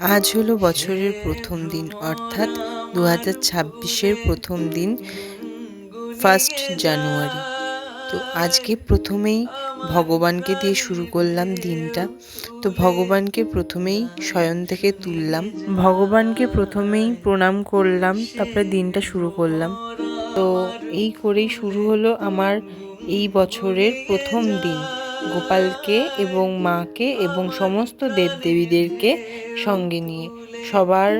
আজ হলো বছরের প্রথম দিন, অর্থাৎ দু হাজার ছাব্বিশের প্রথম দিন ফার্স্ট জানুয়ারি। তো আজকে প্রথমেই ভগবানকে দিয়ে শুরু করলাম দিনটা। তো ভগবানকে প্রথমেই শয়ন থেকে তুললাম। ভগবানকে প্রথমেই প্রণাম করলাম, তারপরে দিনটা শুরু করলাম। তো এই করেই শুরু হলো আমার এই বছরের প্রথম দিন। গোপালকে এবং মাকে এবং সমস্ত দেবদেবীদেরকে সঙ্গে নিয়ে সবার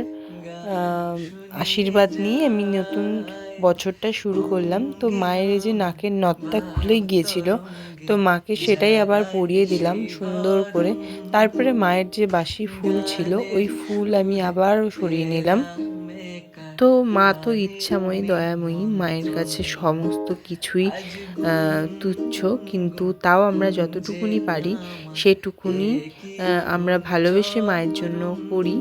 আশীর্বাদ নিয়ে আমি নতুন বছরটা শুরু করলাম। তো মায়ের যে নাকের নথটা খুলে গিয়েছিল, তো মাকে সেটাই আবার পরিয়ে দিলাম সুন্দর করে। তারপরে মায়ের যে বাসি ফুল ছিল, ওই ফুল আমি আবার সরিয়ে নিলাম। তো মা তো ইচ্ছাময়ী, দয়াময়ী, মায়ের কাছে সমস্ত কিছুই তুচ্ছ। কিন্তু তাও আমরা যতটুকুনি পারি, সেটুকুনি আমরা ভালোবেসে মায়ের জন্য করি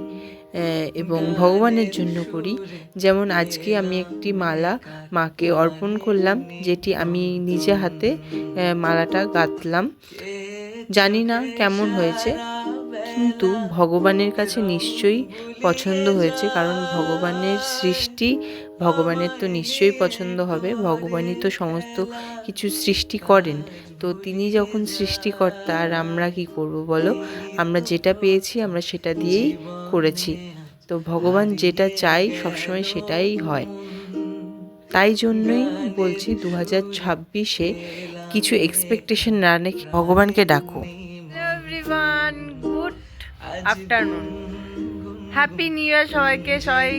এবং ভগবানের জন্য করি। যেমন আজকে আমি একটি মালা মাকে অর্পণ করলাম, যেটি আমি নিজে হাতে মালাটা গাঁথলাম। জানি না কেমন হয়েছে। কিন্তু ভগবানের কাছে নিশ্চয়ই পছন্দ হয়েছে, কারণ ভগবানের সৃষ্টি, ভগবানের তো নিশ্চয়ই পছন্দ হবে, ভগবানই তো সমস্ত কিছু সৃষ্টি করেন। তো তিনি যখন সৃষ্টিকর্তা, আর আমরা কি করব বলো? আমরা যেটা পেয়েছি, আমরা সেটা দিয়েই করেছি। তো ভগবান যেটা চাই সবসময় সেটাই হয়। তাই জন্যই বলছি দু হাজার ছাব্বিশে কিছু এক্সপেকটেশন না রেখে ভগবানকে ডাকো। আফটারনুন হ্যাপি নিউ ইয়ার সবাইকে, সবাই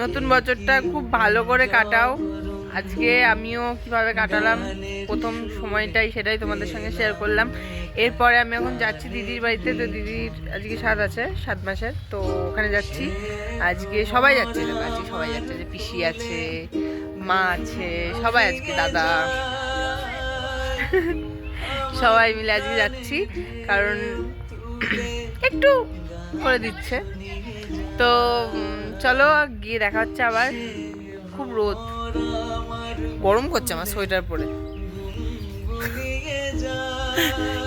নতুন বছরটা খুব ভালো করে কাটাও। আজকে আমিও কীভাবে কাটালাম, প্রথম সময়টাই সেটাই তোমাদের সঙ্গে শেয়ার করলাম। এরপরে আমি এখন যাচ্ছি দিদির বাড়িতে, তো দিদির আজকে সাত আছে, সাত মাসের, তো ওখানে যাচ্ছি। আজকে সবাই যাচ্ছে আজকে সবাই যাচ্ছে, যে পিসি আছে, মা আছে, সবাই আজকে দাদা। সবাই মিলে আজকে যাচ্ছি, কারণ একটু করে দিচ্ছে। তো চলো গিয়ে দেখা হচ্ছে আবার। খুব রোদ। গরম করছে আমার সোয়েটার পরে।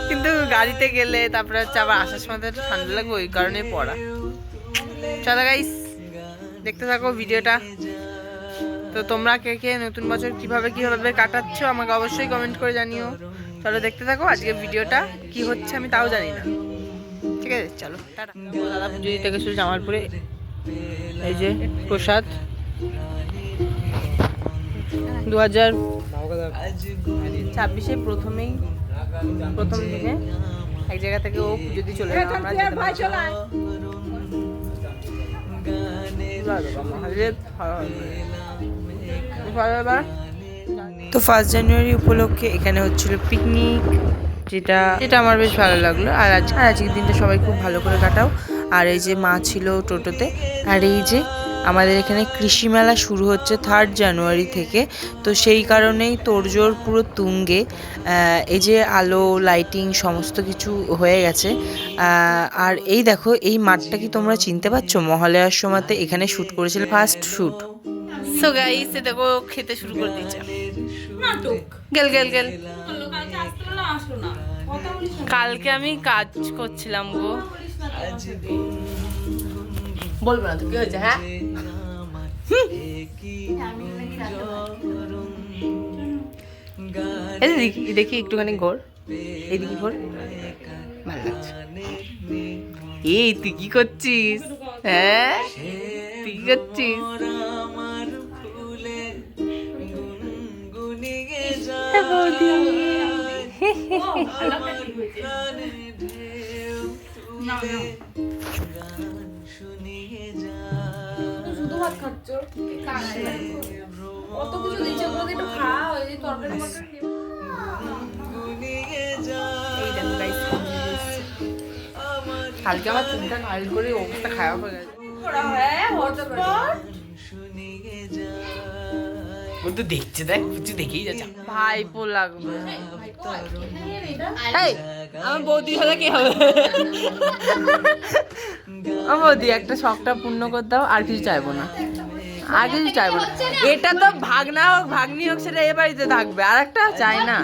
কিন্তু গাড়িতে গেলে তারপরে হচ্ছে আবার আসার সময় ঠান্ডা লাগবে, ওই কারণে পড়া। চলো গাইস দেখতে থাকো ভিডিওটা। তো তোমরা কে কে নতুন বছর কীভাবে কীভাবে কাটাচ্ছ আমাকে অবশ্যই কমেন্ট করে জানিও। চলো দেখতে থাকো আজকে ভিডিওটা, কি হচ্ছে আমি তাও জানি না। ঠিক আছে চলো দাদা পুজো দিতে গেছিল জামালপুরে। এই যে প্রসাদ। দু হাজার ছাব্বিশে প্রথমেই প্রথম দিনে এক জায়গা থেকে ও পুজো দিয়ে চলে আমরা তো ফার্স্ট জানুয়ারি উপলক্ষে এখানে হচ্ছিল পিকনিক যেটা যেটা আমার বেশ ভালো লাগল। আর আজ আর আজকের দিনটা সবাই খুব ভালো করে কাটাও। আর এই যে মা ছিল টোটোতে আর এই যে আমাদের এখানে কৃষি মেলা শুরু হচ্ছে থার্ড জানুয়ারি থেকে। তো সেই কারণেই তোড়জোড় পুরো তুঙ্গে এই যে আলো লাইটিং সমস্ত কিছু হয়ে গেছে। আর এই দেখো এই মাঠটা কি তোমরা চিনতে পারছ? মহালয়ার সময়তে এখানে শ্যুট করেছিল ফার্স্ট শ্যুট সো গাইস দেখো খেতে শুরু করে দিয়েছে। গেল গেল গেল। কালকে আমি কাজ করছিলাম গো। বলব না তো কি হয়েছে হ্যাঁ? এই দেখি দেখি একটুখানি ঘোর। এইদিকে ঘোর। ভালো লাগছে। এই তুই কি করছিস? হ্যাঁ? তুই কি করছিস? হ্যাঁ, বৌদি। শুধু ভাত খাচ্ছ কত কিছু দিচ্ছে ওগুলো একটু খাও এই যে তরকারি মরকারি এই দেখো guys, কমে এসেছে। কালকে আমার চুলটা কাল করে অবস্থা খারাপ হয়ে গেছে ও তো দেখছে দেখ কিছু দেখেই যাচ্ছে ভাইপো লাগবে। এই আমার বৌদি হলে কি হবে? আমার বৌদি একটা শখটা পূর্ণ করে দাও আর কিছু চাইব না। আর কিছু চাইব না। এটা তো ভাগনা হোক ভাগ্নি হোক সেটা এ বাড়িতে থাকবে। আর একটা চাই না।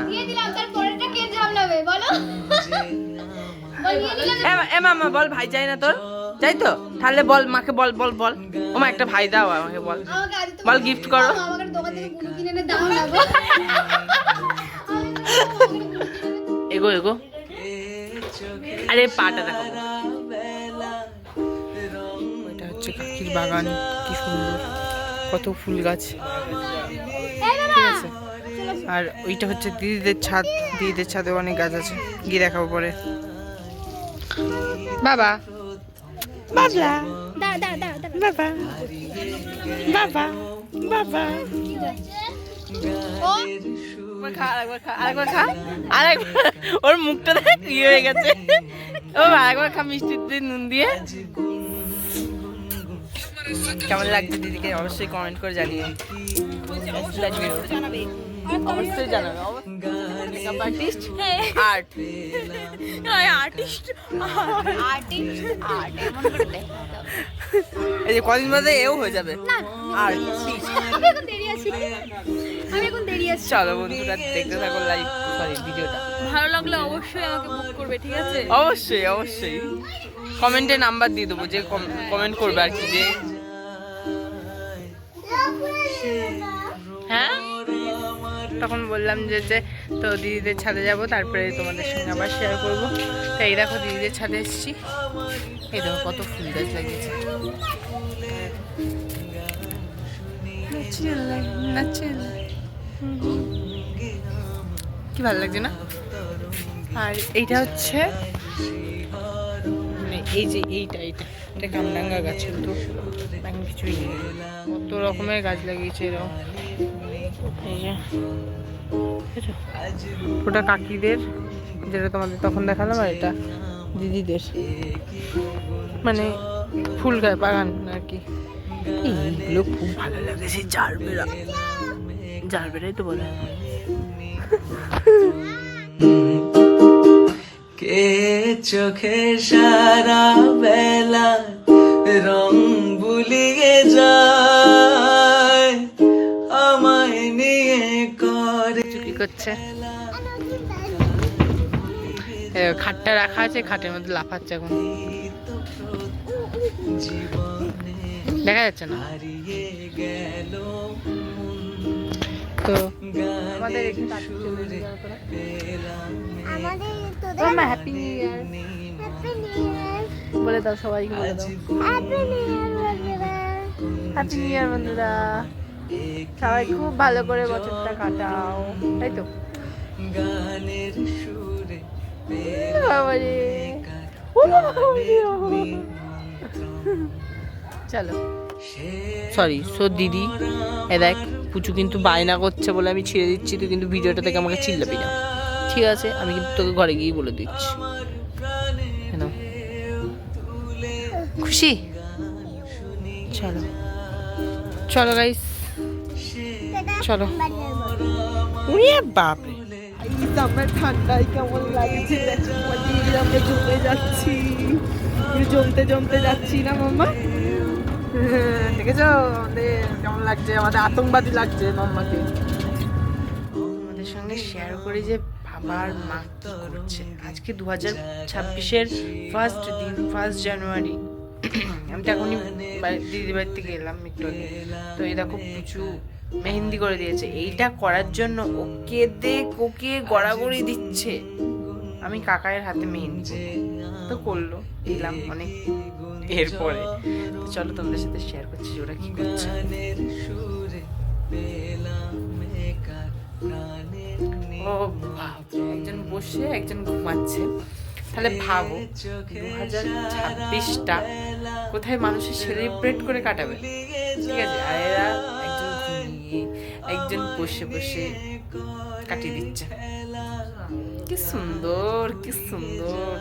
এ মামা বল ভাই চাই না তোর? তাই তো? তাহলে বল, মাকে বল বল বল। ও মা একটা ভাই দাও, আমাকে বল। বল গিফট করো। এগো এগো। আরে, পাটা দেখো। এটা হচ্ছে কাকির বাগান, কি সুন্দর। কত ফুল গাছ। ঠিক আছে। আর ওইটা হচ্ছে দিদিদের ছাদ। দিদিদের ছাদে অনেক গাছ আছে। গিয়ে দেখাবো পরে। বাবা। বাবলা দা দা দা দা বাবা বাবা বাবা ওর মুখটা দেখ ইয়ে হয়ে গেছে। ও আরেকবার খা মিষ্টি দিয়ে নুন দিয়ে। কেমন লাগছে দিদিকে? অবশ্যই কমেন্ট করে জানিও। অবশ্যই জানাবে। Makeup artist art artist artist art এমন করে দেখো এই যে কদিন বাদে এও হয়ে যাবে আর্ট আমি এখন দেরি আছি আমি এখন দেরি আছি চলো বন্ধুরা দেখতে থাকো লাইভ সরি ভিডিওটা ভালো লাগলে অবশ্যই আমাকে বুক করবে ঠিক আছে অবশ্যই অবশ্যই কমেন্টে নাম্বার দিয়ে দেবো যে কমেন্ট করবে আর কি যে হ্যাঁ তখন বললাম যে যে, তো দিদিদের ছাদে যাব, তারপরে তোমাদের সঙ্গে আবার শেয়ার করব। তো এই দেখো, দিদিদের ছাদে এসেছি। এই দেখো, কত ফুল গাছ লাগিয়েছে। কি ভালো লাগছে না? আর এইটা হচ্ছে মানে এই যে এইটা এইটা। এটা কামরাঙ্গা গাছ কিন্তু। কিছুই নেই। কত রকমের গাছ লাগিয়েছে এরকম ওটা কাকিদের, যেটা তোমাদের তখন দেখালাম, আর এটা দিদিদের। মানে ফুল গাছ, বাগান আর কি। এইগুলো খুব ভালো লাগেছে জারবেরা। জারবেরাই তো বলে। কে চোখে সারা বেলা রং বুলিয়ে যায়। আমায় নিয়ে করে কি করছে। খাটটা রাখা আছে, খাটের মধ্যে লাফাচ্ছে এখন। দেখা যাচ্ছে না। তো, আমাদের এখানে তোদের হ্যাপি নিউ ইয়ার বলে দাও সবাইকে বলে দাও। হ্যাপি নিউ ইয়ার বন্ধুরা। সবাই খুব ভালো করে বছরটা কাটাও। তাই তো? গানের সুরে। চলো। সরি সো দিদি এ দেখ পুচু কিন্তু বায়না করছে বলে আমি ছেড়ে দিচ্ছি তুই কিন্তু ভিডিওটা থেকে আমাকে চিল্লাবি না। ঠিক আছে আমি কিন্তু তোকে ঘরে গিয়ে বলে দিচ্ছি। খুশি? চলো। চলো গাইস চলো। উড়িয়ে বাপরে। আমরা ঠান্ডায় কেমন লাগছে? আমরা জমে যাচ্ছি। জমতে জমতে যাচ্ছি না মাম্মা? দেখেছ? আমাদের কেমন লাগছে? আমাদের আতঙ্কবাদী লাগছে মাম্মাকে। আমাদের সঙ্গে শেয়ার করি যে বাবার মা কি করছে? আজকে দু হাজার ছাব্বিশের ফার্স্ট দিন ফার্স্ট জানুয়ারি আমি তো এখনই দিদির বাড়ি থেকে এলাম একটু তো এই দেখো পুচু মেহেন্দি করে দিয়েছে। এইটা করার জন্য ও কেঁদে কোকে গড়াগড়ি দিচ্ছে। আমি কাকায়ের হাতে মেহেন্দি তো করল দিলাম অনেক এরপরে। তো চলো তোমাদের সাথে শেয়ার করছি ওরা কি করছে। ও একজন বসে একজন ঘুমাচ্ছে। তাহলে ভাবো দু হাজার ছাব্বিশটা কোথায় মানুষের সেলিব্রেট করে কাটাবে? ঠিক আছে আর এরা একজন ঘুমিয়ে একজন বসে বসে কাটিয়ে দিচ্ছে। কি সুন্দর কি সুন্দর।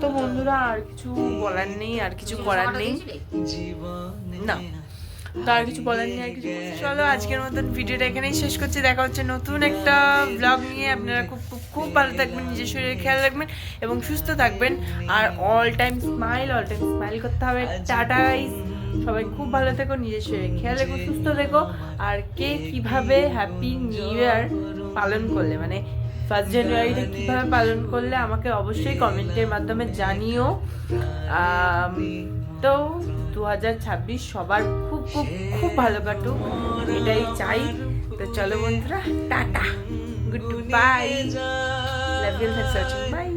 তো বন্ধুরা আর কিছু বলার নেই আর কিছু করার নেই। না। তো আর কিছু বলার নেই, আর কিছু চলো, আজকের মতন ভিডিওটা এখানেই শেষ করছি। দেখা হচ্ছে নতুন একটা ব্লগ নিয়ে। আপনারা খুব খুব খুব ভালো থাকবেন, নিজের শরীরে খেয়াল রাখবেন এবং সুস্থ থাকবেন। আর all time smile all time smile করতে হবে। টাটা সবাই খুব ভালো থেকো, নিজের শরীরে খেয়াল রেখো, সুস্থ থেকো। আর কে কীভাবে হ্যাপি নিউ ইয়ার পালন করলে মানে ফার্স্ট জানুয়ারিটা কীভাবে পালন করলে, আমাকে অবশ্যই কমেন্টের মাধ্যমে জানিও। তো দু হাজার ছাব্বিশ সবার খুব খুব খুব ভালো কাটুক, এটাই চাই। তো চলো বন্ধুরা, tata. Goodbye. Love you thanks watching bye